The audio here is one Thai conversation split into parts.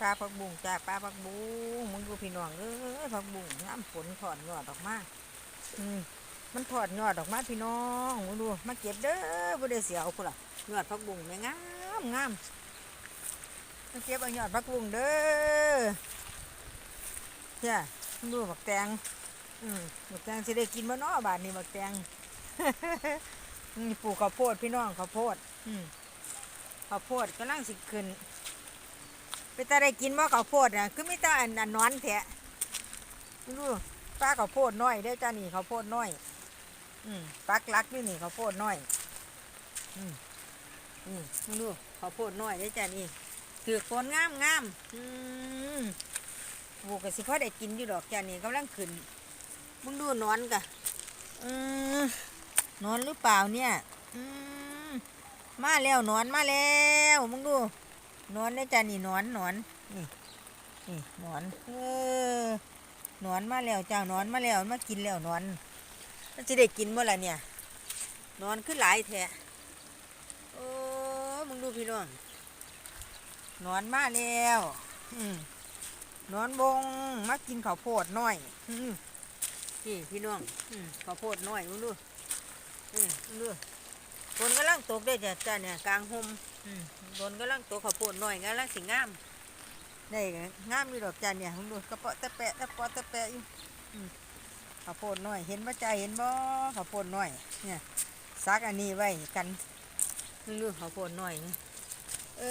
ปลาผักบุ้งจ้าปลาผักบุ้งมึงดูพี่น้องเอ้ยผักบุ้งน้ำฝนถอดยอดออกมาอืมมันถอดยอดออกมาพี่น้องมึงดูมาเก็บเด้อบ่ได้เสียเอาพุ่นล่ะยอดผักบุ้งแม่งามงามมาเก็บเอายอดผักบุ้งเด้อเจ้ามึงดูบักแตงอืมบักแตงสิได้กินบ่นาะบาดนี้บักแตงปลูกข้าวโพดพี่น้องข้าวโพด อืมข้าวโพดกำลังสิขึ้น ไปตาได้กินว่าข้าวโพดน่ะคือมีแต่อันอันนอนแท้ไม่รู้ป้าข้าวโพดน้อยได้จ้านี่ข้าวโพดน้อยอืมปักลักนี่นี่ข้าวโพดน้อยอืมอืมไม่รู้ข้าวโพดน้อยได้จ้านี่ถือกฝนงามงามอืมโอ้ก็สิพอได้กินอยู่ดอกจ้านี่กำลังขึ้นมึงดูนอนกะอืมนอนหรือเปล่าเนี่ย อืมมาแล้วนอนมาแล้วมึงดู นอนได้จ้านี่นอนนอนนี่นี่นอนเออนอนมาแล้วจ้านอนมาแล้วมากินแล้วนอนมันจะได้กินบ่ล่ะเนี่ย นอนขึ้นหลายแท้โอ้มึงดูพี่น้องนอนมาแล้วนอนบงมากินข้าวโพดน้อยนี่พี่น้องข้าวโพดน้อยมึงดูมึงดูฝนกำลังตกได้จ้ะจ้าเนี่ยกลางห่ม โดนก็ลังตัวข้าวโพดหน่อยก็ลังสิงามได้ก็งามอยู่ดอกจันเนี่ยผมดูกระเปาะตะแปะตะปอตะแปะอยู่ข้าวโพดหน่อยเห็นบ่ใจเห็นบ่ข้าวโพดหน่อยเนี่ยซักอันนี้ไว้กันมึงดูข้าวโพดหน่อยนี่เอ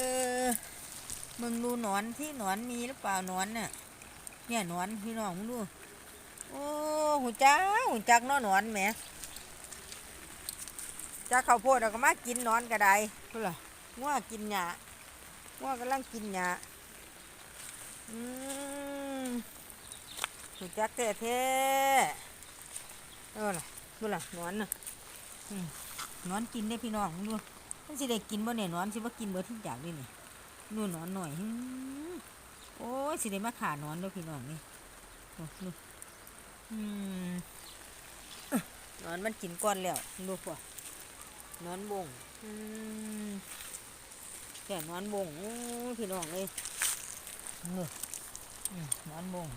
อมึงดูหนอนที่หนอนมีหรือเปล่าหนอนเนี่ยเนี่ยหนอนพี่น้องดูโอ้หูจักหูจักเนาะหนอนแหมจาข้าวโพดเราก็มากินหนอนก็ได้พุ่นล่ะ ว่ากินหญ้าว่ากำลังกินหญ้าอืมหูจักแท้แท้เออล่ะดูล่ะนอนน่ะนอนกินได้พี่น้องดูมันสิได้กินบ่เนี่ยหนอนสิว่ากินเบิดทุกอย่างเลยนี่ดูหนอนหน่อยโอ้ยสิได้มาขานอนด้วยพี่น้องนี่โอ้ดูอืมอึ๊ะหนอนมันกินก้อนแล้วดูพวกหนอนบงอืม แก่นอนบงพี่น้องเลยเนอะอืมนอนบง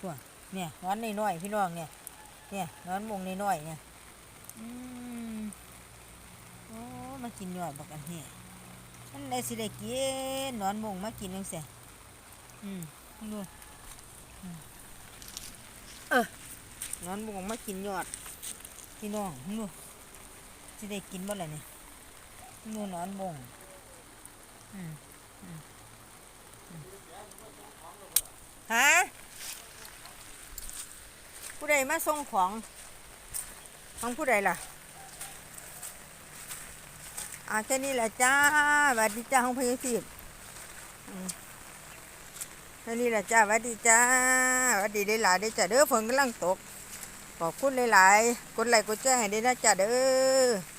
ตัวเนี่ยนอนน้อยๆพี่น้องเนี่ย เนี่ยนอนบงน้อยๆเนี่ยโอ้มากินยอดบักอันนี้มันได้สิได้กินนอนบงมากินจังเสียอืมดูเออนอนบงมากินยอดพี่น้องดูสิได้กินบ่ล่ะเนี่ย งูนอนบงอืมอืมอืมฮะผู้ใดมาส่งของของผู้ใดล่ะอาแค่นี้แหละจ้าวัสดีจ้าของพยาศิษย์แค่นี้แหละจ้าวัสดีจ้าวัสดีหลายๆเด้จ้าเด้อฝนกำลังตก ขอบคุณหลายๆกดไลค์กดแชร์ให้ด้นะจ้าเด้อ